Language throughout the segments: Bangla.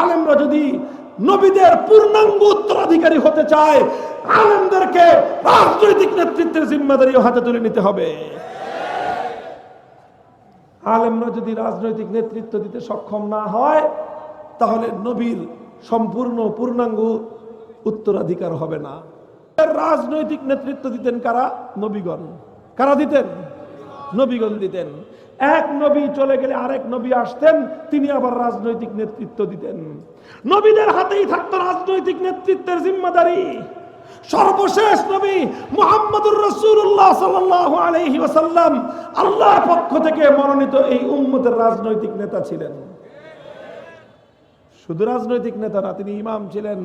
আলেমরা যদি নবীদের পূর্ণাঙ্গ উত্তরাধিকারী হতে চায়, আলেমদেরকে রাজনৈতিক নেতৃত্বের জিম্মাদারিও হাতে তুলে নিতে হবে। আলেমরা যদি রাজনৈতিক নেতৃত্ব দিতে সক্ষম না হয়, তাহলে নবীর সম্পূর্ণ পূর্ণাঙ্গ উত্তরাধিকার হবে না। রাজনৈতিক নেতৃত্ব দিতেন কারা? নবীগণ। কারা দিতেন? নবীগণ দিতেন। এক নবী চলে গেলে আরেক নবী আসতেন, তিনি আবার রাজনৈতিক নেতৃত্ব দিতেন। নবীদের হাতেই থাকতো রাজনৈতিক নেতৃত্বের জিম্মাদারি। সর্বশেষ নবী মুহাম্মদুর রাসূলুল্লাহ সাল্লাল্লাহু আলাইহি ওয়াসাল্লাম আল্লাহর পক্ষ থেকে মনোনীত এই উম্মতের রাজনৈতিক নেতা ছিলেন। শুধু রাজনৈতিক নেতা না তিনি ইমাম ছিলেন,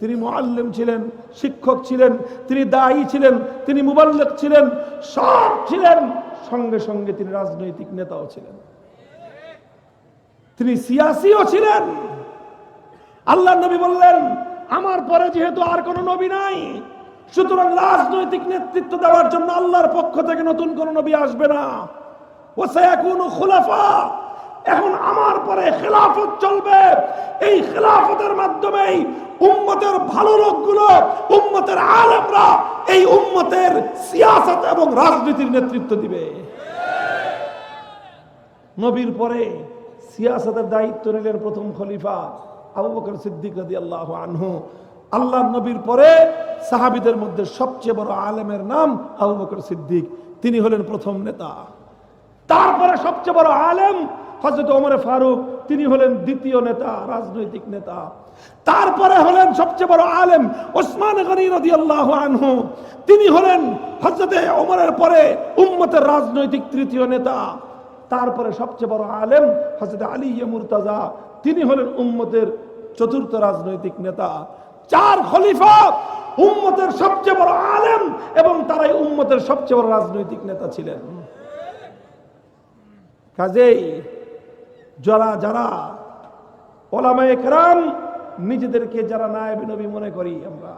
তিনি মুআল্লিম ছিলেন, শিক্ষক ছিলেন, তিনি দায়ী ছিলেন, তিনি মুবাল্লিক ছিলেন, সব ছিলেন সঙ্গে সঙ্গে তিনি রাজনৈতিক নেতাও ছিলেন। তিনি সিয়াসিও ছিলেন। আল্লাহ নবী বললেন, আমার পরে যেহেতু আর কোন নবী নাই, সুতরাং রাজনৈতিক নেতৃত্ব দেওয়ার জন্য আল্লাহর পক্ষ থেকে নতুন কোন নবী আসবে না। ও সায়াকুনু খুলাফা। এখন আমার পরে খেলাফত চলবে। এই খেলাফতের মাধ্যমেই উম্মতের ভালো লোকগুলো, উম্মতের আলেমরা এই উম্মতের সিয়াসত এবং রাজনীতির নেতৃত্ব দিবে। নবীর পরে সিয়াসতের দায়িত্ব নিলেন প্রথম খলিফা আবু বকর সিদ্দিক রাদি আল্লাহ আনহু। আল্লাহ নবীর পরে সাহাবিদের মধ্যে সবচেয়ে বড় আলেমের নাম আবু বকর সিদ্দিক। তিনি হলেন প্রথম নেতা। তারপরে সবচেয়ে বড় আলেম হজরত ওমর ফারুক, তিনি হলেন দ্বিতীয় নেতা, রাজনৈতিক নেতা। তারপরে হলেন সবচেয়ে বড় আলেম ওসমান গনি রাদিয়াল্লাহু আনহু। তিনি হলেন হজরতে ওমরের পরে উম্মতের রাজনৈতিক তৃতীয় নেতা। তারপরে সবচেয়ে বড় আলেম হজরত আলী মুরতাজা। তিনি হলেন উম্মতের চতুর্থ রাজনৈতিক নেতা। চার খলিফা উম্মতের সবচেয়ে বড় আলেম এবং তারাই উম্মতের সবচেয়ে বড় রাজনৈতিক নেতা ছিলেন। কাজেই যারা যারা ওলামা একরাম নিজেদেরকে যারা নায়েব নবী মনে করি আমরা।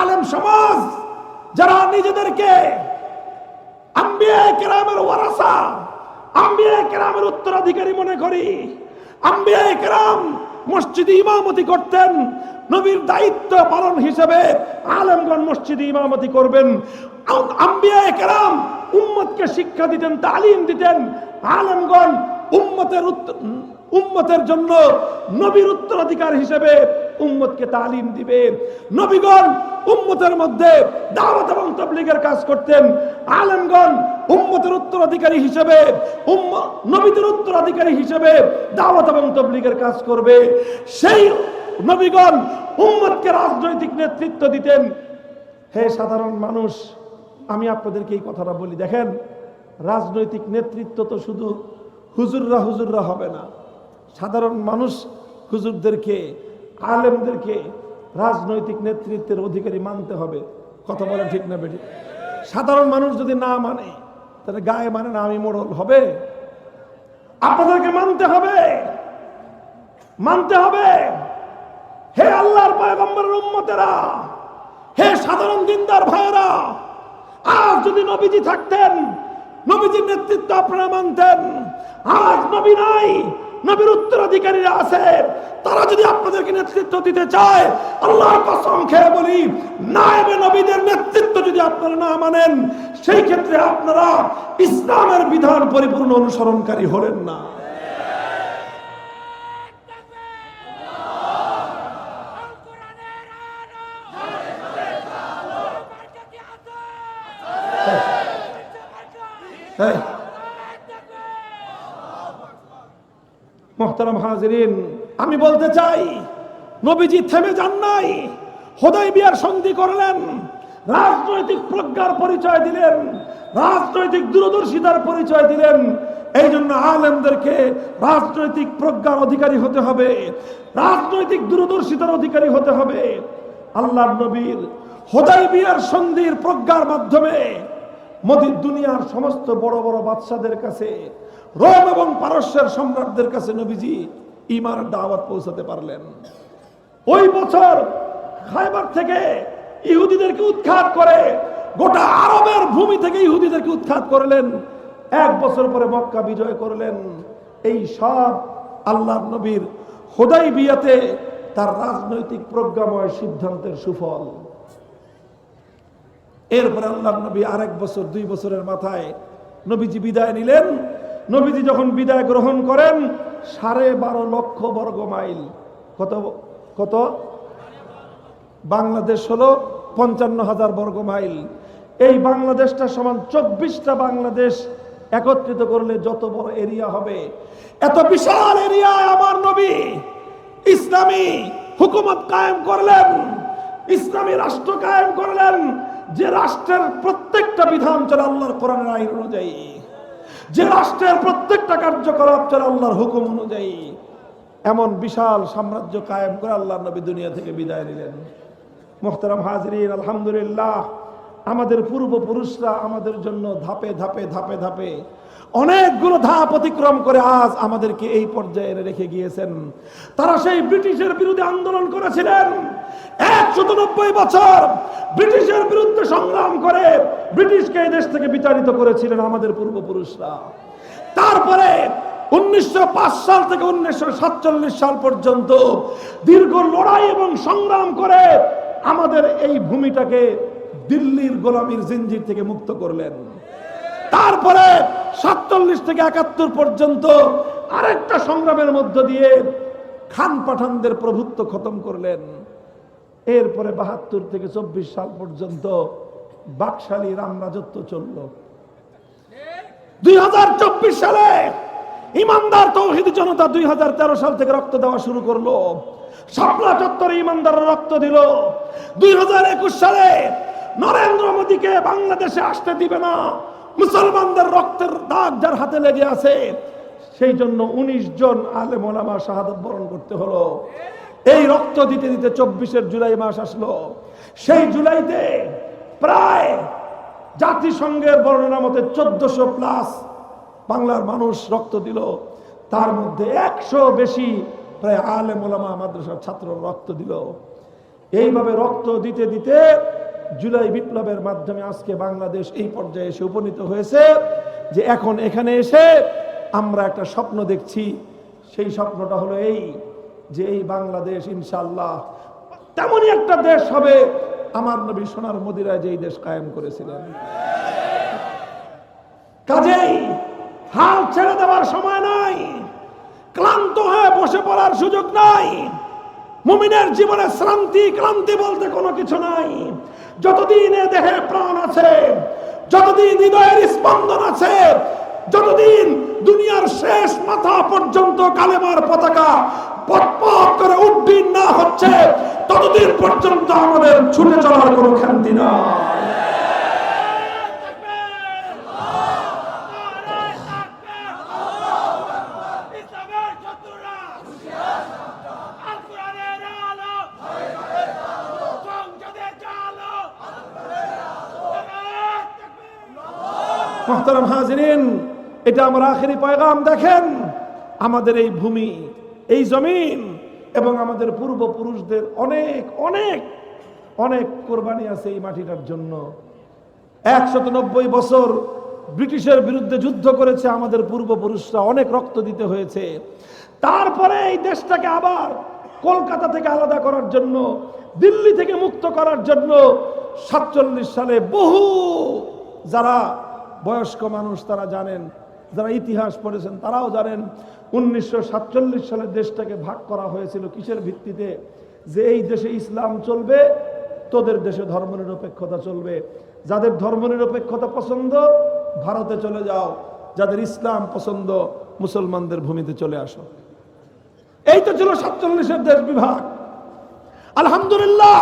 আলেম সমাজ, যারা নিজেদেরকে আম্বিয়া কেরামের ওয়ারাসা, আম্বিয়া কেরামের উত্তরাধিকারী মনে করি। আম্বিয়া কেরাম মসজিদে ইমামতি করতেন, নবীর দায়িত্ব পালন হিসেবে আলেমগণ মসজিদে ইমামতি করবেন। আম্বিয়া কেরাম উম্মতকে শিক্ষা দিতেন, তালিম দিতেন, আলেমগণ উম্মতের উম্মতের জন্য নবীর উত্তরাধিকার হিসেবে উম্মতকে তালিম দিবে। নবীগণ উম্মতের মধ্যে দাওয়াত এবং তবলিগের কাজ করতেন। আলেমগণ উম্মতের উত্তরাধিকারী হিসেবে নবীদের উত্তরাধিকারী হিসেবে দাওয়াত এবং তবলিগের কাজ করবে। সেই নবীগণ উম্মতকে রাজনৈতিক নেতৃত্ব দিতেন। হে সাধারণ মানুষ, আমি আপনাদেরকে এই কথাটা বলি। দেখেন, রাজনৈতিক নেতৃত্ব তো শুধু হুজুররা হুজুররা হবে না। সাধারণ মানুষ হুজুরদেরকে, আলেমদেরকে রাজনৈতিক নেতৃত্বের অধিকারী মানতে হবে। কথা বলে ঠিক না বেটি সাধারণ মানুষ যদি না মানে তাহলে গায়ে মানে না, আমি মোড়ল হবে। আপনাদেরকে মানতে হবে। মানতে হবে। হে আল্লাহর পয়গম্বরের উম্মতেরা, হে সাধারণ দিনদার ভাইয়েরা, আজ যদি নবীজি থাকতেন নবীজির নেতৃত্ব আপনারা মানতেন। আজ নবী নাই, নবীর উত্তরাধিকারীরা আছে। তারা যদি আপনাদেরকে নেতৃত্ব দিতে চায়, আল্লাহর কসম খেয়ে বলি, নায়েবে নবীদের নেতৃত্ব যদি আপনারা না মানেন, সেই ক্ষেত্রে আপনারা ইসলামের বিধান পরিপূর্ণ অনুসরণকারী হলেন না। হ্যাঁ। মোহতারাম হাজরিন, আমি বলতে চাই, নবীজি থেমে যান নাই। হোদাই বিয়ার সন্ধি করলেন, রাজনৈতিক প্রজ্ঞার পরিচয় দিলেন, রাজনৈতিক দূরদর্শিতার পরিচয় দিলেন। এই জন্য আলেমদেরকে রাজনৈতিক প্রজ্ঞার অধিকারী হতে হবে, রাজনৈতিক দূরদর্শিতার অধিকারী হতে হবে। আল্লাহ নবীর হোদাই বিয়ার সন্ধির প্রজ্ঞার মাধ্যমে মদির দুনিয়ার সমস্ত বড় বড় বাদশাদের কাছে, রোম এবং পারস্যের সম্রাটদের কাছে নবীজি ইমার দাওয়াত পৌঁছাতে পারলেন। ওই বছর খাইবার থেকে ইহুদিদেরকে উৎখাত করে, গোটা আরবের ভূমি থেকে ইহুদিদেরকে উৎখাত করলেন। এক বছর পরে মক্কা বিজয় করলেন। এই সব আল্লাহ নবীর হোদাই বিয়াতে তার রাজনৈতিক প্রজ্ঞাময় সিদ্ধান্তের সুফল। এরপরে আল্লাহ নবী আরেক বছর, দুই বছরের মাথায় নবীজি বিদায় নিলেন। নবীজি যখন বিদায় গ্রহণ করেন, সাড়ে বারো লক্ষ বর্গ মাইল। কত কত? বাংলাদেশ হলো পঞ্চান্ন হাজার বর্গ মাইল। এই বাংলাদেশটা সমান চব্বিশটা বাংলাদেশ একত্রিত করলে যত বড় এরিয়া হবে। এত বিশাল এরিয়ায় আমার নবী ইসলামী হুকুমত কায়েম করলেন। ইসলামী রাষ্ট্র কায়েম করলেন। যে রাষ্ট্রের প্রত্যেকটা বিধান চলে আল্লাহর কোরআনের আইন অনুযায়ী। যে রাষ্ট্রের প্রত্যেকটা কার্যকলাপ চলে আল্লাহর হুকুম অনুযায়ী। এমন বিশাল সাম্রাজ্য কায়েম করে আল্লাহ নবী দুনিয়া থেকে বিদায় নিলেন। মোহতারাম হাজরিন, আলহামদুলিল্লাহ। আমাদের পূর্বপুরুষরা আমাদের জন্য ধাপে ধাপে ধাপে ধাপে অনেকগুলো ধাপ অতিক্রম করে আজ আমাদেরকে এই পর্যায়ে রেখে গিয়েছেন। তারা সেই ব্রিটিশের বিরুদ্ধে আন্দোলন করেছিলেন। নব্বই বছর ব্রিটিশের বিরুদ্ধে সংগ্রাম করে ব্রিটিশকে এই দেশ থেকে বিতাড়িত করেছিলেন আমাদের পূর্বপুরুষরা। তারপরে উনিশশো পাঁচ সাল থেকে উনিশশো সাতচল্লিশ সাল পর্যন্ত দীর্ঘ লড়াই এবং সংগ্রাম করে আমাদের এই ভূমিটাকে দিল্লির গোলামীর জিঞ্জির থেকে মুক্ত করলেন। তারপরে সাতচল্লিশ থেকে একাত্তর পর্যন্ত আরেকটা সংগ্রামের মধ্য দিয়ে খান পাঠানদের প্রভুত্ব খতম করলেন। এরপরে বাহাত্তর থেকে চব্বিশ সাল পর্যন্ত বাকশালী রাম রাজত্ব চলল। দুই সালে ইমানদার তৌহিদ জনতা দুই হাজার তেরো সাল থেকে রক্ত দেওয়া শুরু করল। শাপলা চত্বরে ইমানদার রক্ত দিল। দুই হাজার একুশ সালে নরেন্দ্র মোদীকে বাংলাদেশে আসতে দিবে না। মুসলমানদের রক্তের দাগ যার হাতে লেগে আছে, সেই জন্য ১৯ জন আলে মোলামা শাহাদত বরণ করতে হলো। এই রক্ত দিতে দিতে চব্বিশের জুলাই মাস আসলো। সেই জুলাইতে প্রায় জাতিসংঘের বর্ণনা মতে চোদ্দশো প্লাস বাংলার মানুষ রক্ত দিল। তার মধ্যে একশো বেশি প্রায় আলে ওলামা মাদ্রাসার ছাত্র রক্ত দিল। এইভাবে রক্ত দিতে দিতে জুলাই বিপ্লবের মাধ্যমে আজকে বাংলাদেশ এই পর্যায়ে এসে উপনীত হয়েছে যে এখন এখানে এসে আমরা একটা স্বপ্ন দেখছি। সেই স্বপ্নটা হলো এই যে এই বাংলাদেশ ইনশাল্লাহ তেমনই একটা দেশ হবে। আমার নবী সোনার মদিরায় যেই দেশ কায়েম করেছিলেন। কাজেই হাল ছেড়ে দেওয়ার সময় নাই। ক্লান্ত হয়ে বসে পড়ার সুযোগ নাই। মুমিনের জীবনে শ্রান্তি ক্লান্তি বলতে কোনো কিছু নাই। যতদিন এ দেহে প্রাণ আছে, যতদিন হৃদয়ের স্পন্দন আছে, যতদিন দুনিয়ার শেষ মাথা পর্যন্ত কালেমার পতাকা পথ করে উড্ডীন না হচ্ছে, ততদিন পর্যন্ত আমাদের ছুটে চলার কোনো খ্যান্তি না ইসলামের শত্রুরা আল কোরআনের আলো সংসদে চালো মোহতারাম হাজিরিন, এটা আমার আখেরি পয়গাম, দেখেন আমাদের এই ভূমি, এই জমিন এবং আমাদের পূর্বপুরুষদের অনেক অনেক অনেক কোরবানি আছে এই মাটিটার জন্য। একশত বছর ব্রিটিশের বিরুদ্ধে যুদ্ধ করেছে আমাদের পূর্বপুরুষরা, অনেক রক্ত দিতে হয়েছে। তারপরে এই দেশটাকে আবার কলকাতা থেকে আলাদা করার জন্য, দিল্লি থেকে মুক্ত করার জন্য সাতচল্লিশ সালে বহু যারা বয়স্ক মানুষ তারা জানেন, যারা ইতিহাস পড়েছেন তারাও জানেন, উনিশশো সাতচল্লিশ সালে দেশটাকে ভাগ করা হয়েছিল কিসের ভিত্তিতে? যে এই দেশে ইসলাম চলবে, তোদের দেশে ধর্মনিরপেক্ষতা চলবে। যাদের ধর্মনিরপেক্ষতা পছন্দ, ভারতে চলে যাও। যাদের ইসলাম পছন্দ, মুসলমানদের ভূমিতে চলে আসো। এই তো ছিল সাতচল্লিশের দেশ বিভাগ। আলহামদুলিল্লাহ,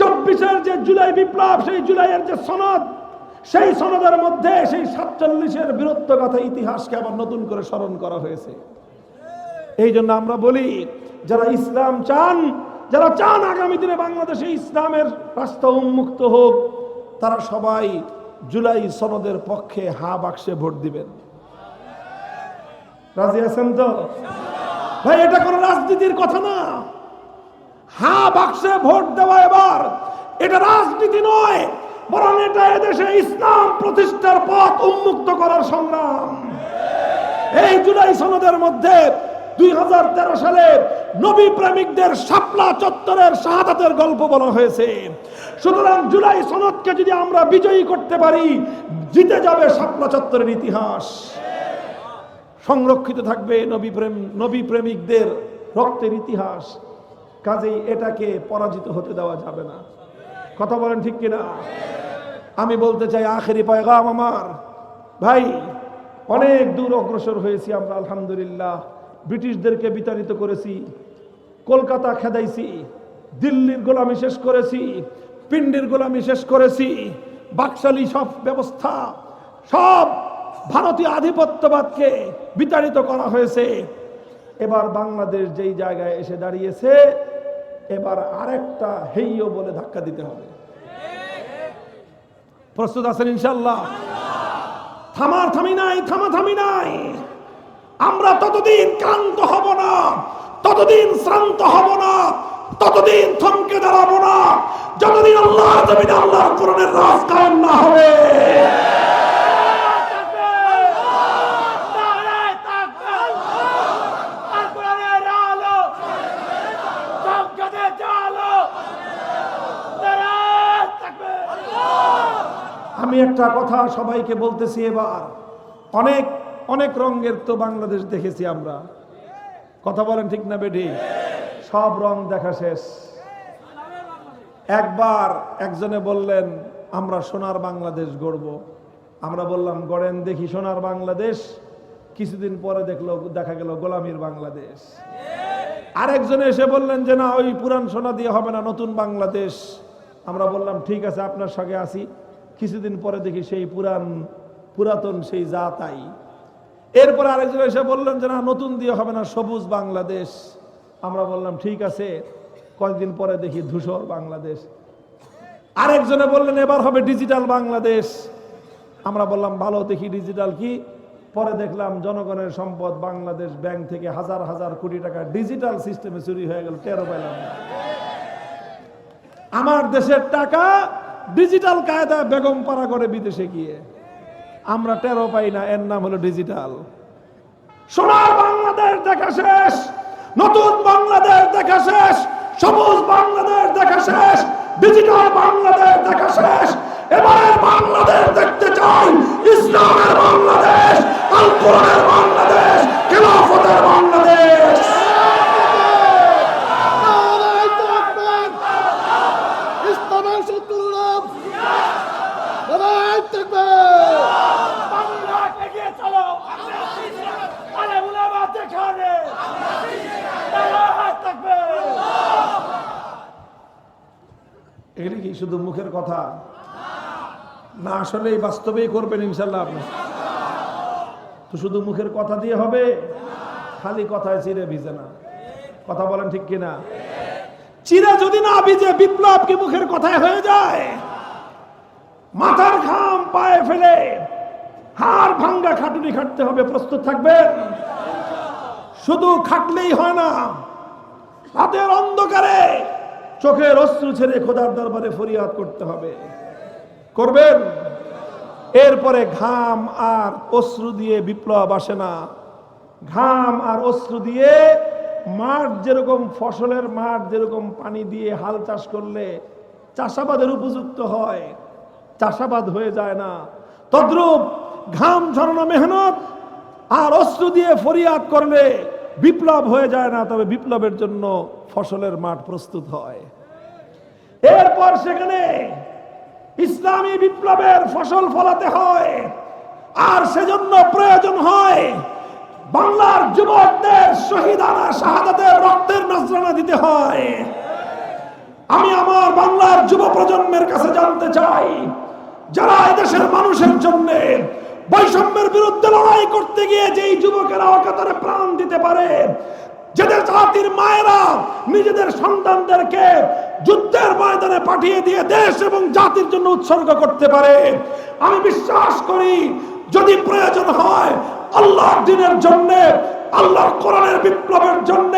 চব্বিশের যে জুলাই বিপ্লব, সেই জুলাইয়ের যে সনদ সেই সনদের মধ্যে সেই সাতচল্লিশের বীরত্ব কথা ইতিহাসকে আবার নতুন করে স্মরণ করা হয়েছে। এই জন্য আমরা বলি, যারা ইসলাম চান, যারা চান আগামী দিনে বাংলাদেশে ইসলামের রাস্তা উন্মুক্ত হোক, তারা সবাই জুলাই সনদের পক্ষে হা বাক্সে ভোট দিবেন। রাজি আছেন তো? ভাই, এটা কোনো রাজনীতির কথা না। হা বাক্সে ভোট দেওয়া এবার, এটা রাজনীতি নয়। বরং এটা এদেশে ইসলাম প্রতিষ্ঠার পথ উন্মুক্ত করার সংগ্রাম। এই জুলাই সনদের মধ্যে দুই সালে নবী প্রেমিকদের চত্বরের শাহাদাতের গল্প বলা হয়েছে। সুতরাং জুলাই সনদকে যদি আমরা বিজয়ী করতে পারি, জিতে যাবে শাপলা চত্বরের ইতিহাস। সংরক্ষিত থাকবে নবী প্রেম, নবী প্রেমিকদের রক্তের ইতিহাস। কাজেই এটাকে পরাজিত হতে দেওয়া যাবে না। কথা বলেন ঠিক কিনা? আমি বলতে চাই, আখেরি পয়গাম আমার। ভাই, অনেক দূর অগ্রসর হয়েছি আমরা, আলহামদুলিল্লাহ। ব্রিটিশদেরকে বিতাড়িত করেছি, কলকাতা খেদাইছি, দিল্লির গোলামি শেষ করেছি, পিন্ডির গোলামি শেষ করেছি। বাকশালী সব ব্যবস্থা, সব ভারতীয় আধিপত্যবাদকে বিতাড়িত করা হয়েছে। এবার বাংলাদেশ যেই জায়গায় এসে দাঁড়িয়েছে এবার আরেকটা হেইয় বলে ধাক্কা দিতে হবে। প্রস্তুত আছেন ইনশাল্লাহ থামার থামি নাই, থামা থামি নাই। আমরা ততদিন ক্লান্ত হব না, ততদিন শ্রান্ত হব না, ততদিন থমকে দাঁড়াবো না। যতদিন আল্লাহ জমিনে আল্লাহ কোরআনের রাজ কায়েম না হবে নারায় তাকবীর আল কোরআনের আলো সংসদে চালো নারায় তাকবীর আমি একটা কথা সবাইকে বলতেছি এবার। অনেক অনেক রঙের তো বাংলাদেশ দেখেছি আমরা। কথা বলেন ঠিক না বেডি সব রং দেখা শেষ। একবার একজনে বললেন, আমরা সোনার বাংলাদেশ গড়ব। আমরা বললাম, গড়েন দেখি সোনার বাংলাদেশ। কিছুদিন পরে দেখল, দেখা গেল গোলামীর বাংলাদেশ। আরেকজনে এসে বললেন যে, না, ওই পুরান সোনা দিয়ে হবে না, নতুন বাংলাদেশ। আমরা বললাম, ঠিক আছে, আপনার সঙ্গে আসি কিছুদিন পরে দেখি সেই পুরান পুরাতন সেই যা তাই এরপরে আরেকজন এসে বললেন যে, না, নতুন দিয়ে হবে না, সবুজ বাংলাদেশ। আমরা বললাম, ঠিক আছে। কয়েকদিন পরে দেখি ধূসর বাংলাদেশ। আরেকজনে বললেন, এবার হবে ডিজিটাল বাংলাদেশ। আমরা বললাম, ভালো, দেখি ডিজিটাল কি। পরে দেখলাম, জনগণের সম্পদ বাংলাদেশ ব্যাংক থেকে হাজার হাজার কোটি টাকা ডিজিটাল সিস্টেমে চুরি হয়ে গেল, টেরো পেলাম না। আমার দেশের টাকা ডিজিটাল কায়দায় বেগম পাড়া করে বিদেশে গিয়ে। আমরা টেরো পাই না, এর নাম হলো ডিজিটাল সোনার বাংলাদেশ দেখা শেষ, নতুন বাংলাদেশ দেখা শেষ, সবুজ বাংলাদেশ দেখা শেষ ডিজিটাল বাংলাদেশ দেখা শেষ। এবারের বাংলাদেশ দেখতে চাই, ইসলামের বাংলাদেশ আল কোরআনের বাংলাদেশ, খেলাফতের বাংলাদেশ। এগুলি কি শুধু মুখের কথা? না, আসলেই বাস্তবেই করবেন ইনশাল্লাহ আপনি। তো শুধু মুখের কথা দিয়ে হবে? খালি কথায় চিরে ভিজে না। কথা বলেন ঠিক কিনা? চিরে যদি না ভিজে, বিপ্লব কি মুখের কথায় হয়ে যায়? মাথার ঘাম পায়ে ফেলে হাড় ভাঙ্গা খাটুনি খাটতে হবে, প্রস্তুত থাকবেন? শুধু খাটলেই হয় না রাতের অন্ধকারে চোখের অশ্রু ছেড়ে খোদার দরবারে ফরিয়াদ করতে হবে। করবেন? এরপরে ঘাম আর অশ্রু দিয়ে বিপ্লব আসে না। ঘাম আর অশ্রু দিয়ে মাঠ যেরকম ফসলের মাঠ যেরকম পানি দিয়ে হাল চাষ করলে চাষাবাদের উপযুক্ত হয়, চাষাবাদ হয়ে যায় না। তদ্রূপ ঘাম ঝরানো মেহনত আর অস্ত্র দিয়ে ফরিয়াদ করলে বিপ্লব হয়ে যায় না, তবে বিপ্লবের জন্য ফসলের মাঠ প্রস্তুত হয়। এরপর সেখানে ইসলামী বিপ্লবের ফসল ফলাতে হয়, আর সেজন্য প্রয়োজন হয় বাংলার যুবকদের শহীদানা শাহাদাতের রক্তের নজরানা দিতে হয়। আমি আমার বাংলার যুব প্রজন্মের কাছে জানতে চাই, যারা এদেশের মানুষের জন্য বৈষম্যের বিরুদ্ধে লড়াই করতে গিয়ে যেই যুবকেরা অকাতরে প্রাণ দিতে পারে, যাদের জাতির মায়েরা নিজেদের সন্তানদেরকে যুদ্ধের ময়দানে পাঠিয়ে দিয়ে দেশ এবং জাতির জন্য উৎসর্গ করতে পারে, আমি বিশ্বাস করি যদি প্রয়োজন হয় আল্লাহর দিনের জন্য, আল্লাহর কোরআনের বিপ্লবের জন্য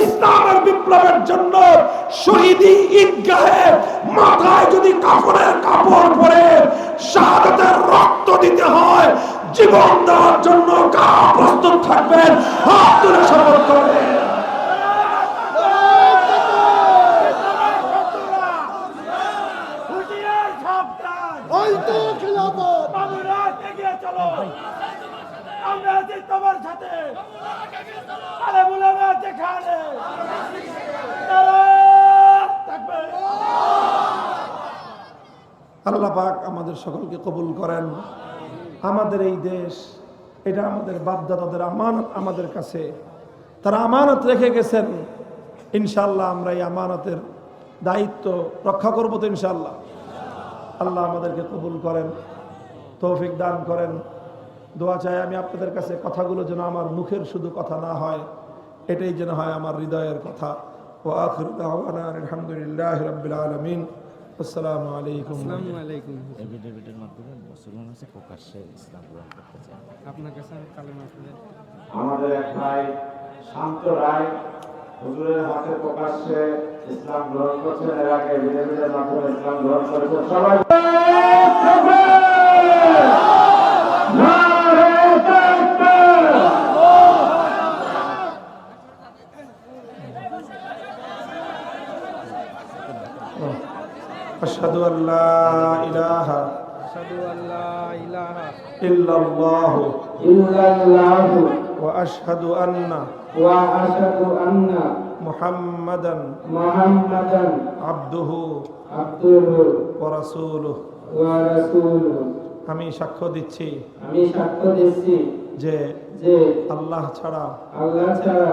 ইসলামের বিপ্লবের জন্য শহীদি ঈদগাহে মাথায় যদি কাপড়ের কাপড় পরে শাহাদাতের রক্ত দিতে হয়, জীবন দেওয়ার জন্য কা প্রস্তুত থাকবেন, হাত তুলে শপথ করেন হুঁশিয়ার সাবধান হয়তো খিলাফত বাবুরা এগিয়ে চলো আমরা আছি তোমার সাথে। আল্লাহ পাক আমাদের সকলকে কবুল করেন। আমাদের এই দেশ, এটা আমাদের বাপদাদাদের আমানত আমাদের কাছে। তারা আমানত রেখে গেছেন। ইনশাল্লাহ আমরা এই আমানতের দায়িত্ব রক্ষা করব তো ইনশাল্লাহ আল্লাহ আমাদেরকে কবুল করেন, তৌফিক দান করেন। দোয়া চাই আমি আপনাদের কাছে কথাগুলো যেন আমার মুখের শুধু কথা না হয় এটাই যেন হয় আমার হৃদয়ের কথা। ও আখির আলহামদুলিল্লাহ রাব্বিল আলামিন। আসসালামু আলাইকুম। আলাইকুম। এভিডেভিটের মাধ্যমে মুসলমান আছে প্রকাশ্যে ইসলাম গ্রহণ করতে চায়। আপনার কাছে আমি কালেমা পড়ে আমাদের এক ভাই শান্ত রায় হুজুরের হাতে প্রকাশ্যে ইসলাম গ্রহণ করছেন। এর আগে বিজেপিদের মাধ্যমে ইসলাম গ্রহণ করেছেন। সবাই أن لا إله আশহাদু আল্লা ইলাহা إلا الله ইল্লাল্লাহু وأشهد أن ওয়া আশহাদু আন্না محمدا মুহাম্মাদান عبده আবদুহু ورسوله ওয়া রাসূলুহু আমি সাক্ষ্য দিচ্ছি আমি সাক্ষ্য দিচ্ছি যে যে আল্লাহ ছাড়া আল্লাহ ছাড়া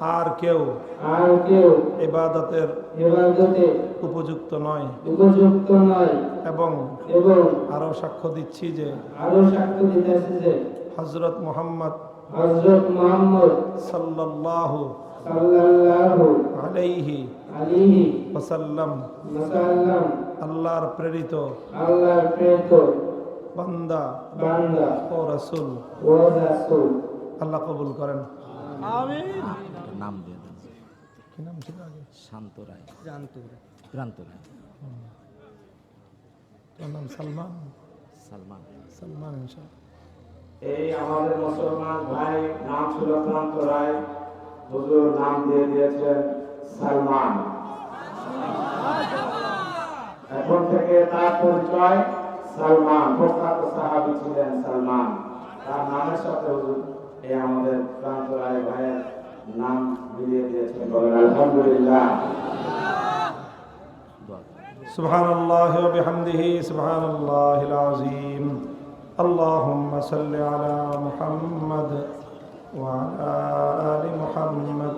আর কেউ আর কেউ ইবাদতের ইবাদতে উপযুক্ত নয়। উপযুক্ত নয়। এবং এবং আরও সাক্ষ্য দিচ্ছি যে আরও সাক্ষ্য দিতেছে যে হজরত মোহাম্মদ হযরত মুহাম্মদ সাল্লাল্লাহু সাল্লাল্লাহু আলাইহি আলাইহি ওয়াসাল্লাম ওয়াসাল্লাম আল্লাহর প্রেরিত আল্লাহর প্রেরিত বান্দা বান্দা ও রাসূল। ও রাসূল। আল্লাহ কবুল করেন। দেন কি নাম ছিল আগে শান্ত রায়। জানতো ক্রান্ত রায়। তোর নাম সালমান? সালমান। সালমান ইনশাআল্লাহ। এই আমাদের মুসলমান ভাই নাম ছিল ক্রান্ত রায় হুজুর নাম দিয়ে দিয়েছেন সালমান। এখন থেকে তার পরিচয় সালমান প্রখ্যাত সাহাবি ছিলেন সালমান। তার নামের সাথে হুজুর এই আমাদের ক্রান্ত রায় ভাইয়ের নাম মিলিয়ে দিয়েছেন বলেন আলহামদুলিল্লাহ দোয়া করেন। سبحان الله وبحمده سبحان الله العظيم اللهم صل على محمد وعلى آل محمد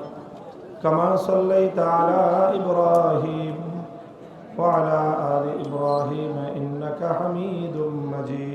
كما صليت على إبراهيم وعلى آل إبراهيم إنك حميد مجيد